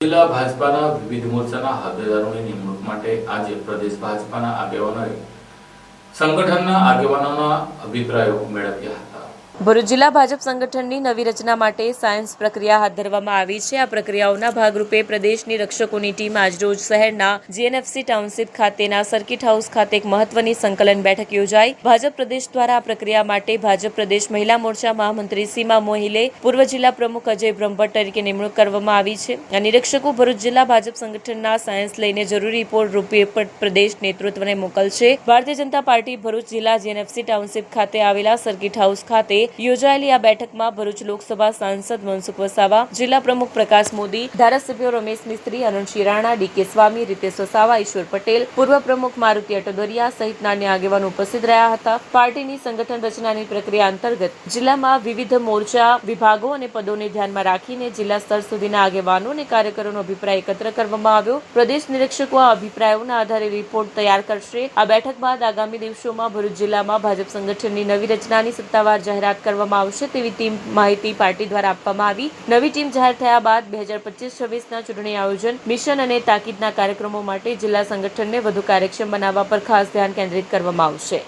જિલ્લા ભાજપાના વિવિધ મોરચાના હોદ્દેદારોની નિમણૂક માટે આજે પ્રદેશ ભાજપાના આગેવાનોએ સંગઠનના આગેવાનોના અભિપ્રાયો મેળવ્યા હતા. ભરૂચ જિલ્લા ભાજપ સંગઠનની નવી રચના માટે સાયન્સ પ્રક્રિયા હાથ ધરવામાં આવી છે. આ પ્રક્રિયાઓના ભાગરૂપે પ્રદેશની રક્ષકોની ટીમ આજરોજ શહેરના જીએનએફસી ટાઉનશીપ ખાતેના સર્કિટ હાઉસ ખાતે એક મહત્વની સંકલન બેઠક યોજાઈ. ભાજપ પ્રદેશ દ્વારા આ પ્રક્રિયા માટે ભાજપ પ્રદેશ મહિલા મોરચા મહામંત્રી સીમા મોહિલે પૂર્વ જિલ્લા પ્રમુખ અજય બ્રહ્મભટ્ટ તરીકે નિમણૂક કરવામાં આવી છે. આ નિરીક્ષકો ભરૂચ જિલ્લા ભાજપ સંગઠનના સાયન્સ લઈને જરૂરી રિપોર્ટ રૂપે પ્રદેશ નેતૃત્વને મોકલશે. ભારતીય જનતા પાર્ટી ભરૂચ જિલ્લા જીએનએફસી ટાઉનશીપ ખાતે આવેલા સર્કિટ હાઉસ ખાતે યોજાયેલી આ બેઠકમાં ભરૂચ લોકસભા સાંસદ મનસુખ વસાવા, જિલ્લા પ્રમુખ પ્રકાશ મોદી, ધારાસભ્યો રમેશ મિસ્ત્રી, અનંત શિરાણા ડીકે સ્વામી, રીતેશ વસાવા, ઈશ્વર પટેલ, પૂર્વ પ્રમુખ મારુતિ અટોદરિયા સહિતના અન્ય આગેવાનો ઉપસ્થિત રહ્યા હતા. પાર્ટીની સંગઠન રચનાની પ્રક્રિયા અંતર્ગત જિલ્લામાં વિવિધ મોરચા, વિભાગો અને પદોને ધ્યાનમાં રાખીને જિલ્લા સ્તર સુધીના આગેવાનો અને કાર્યકરોનો અભિપ્રાય એકત્ર કરવામાં આવ્યો. પ્રદેશ નિરીક્ષકો આ અભિપ્રાયોના આધારે રિપોર્ટ તૈયાર કરશે. આ બેઠક બાદ આગામી દિવસોમાં ભરૂચ જિલ્લામાં ભાજપ સંગઠનની નવી રચનાની સત્તાવાર જાહેરાત કરવામાં આવશે તેવી ટીમ માહિતી પાર્ટી દ્વારા આપવામાં આવી. નવી ટીમ જાહેર થયા બાદ બે હજાર પચીસ છવ્વીસના ચૂંટણી આયોજન, મિશન અને તાકીદના કાર્યક્રમો માટે જિલ્લા સંગઠનને વધુ કાર્યક્ષમ બનાવવા પર ખાસ ધ્યાન કેન્દ્રિત કરવામાં આવશે.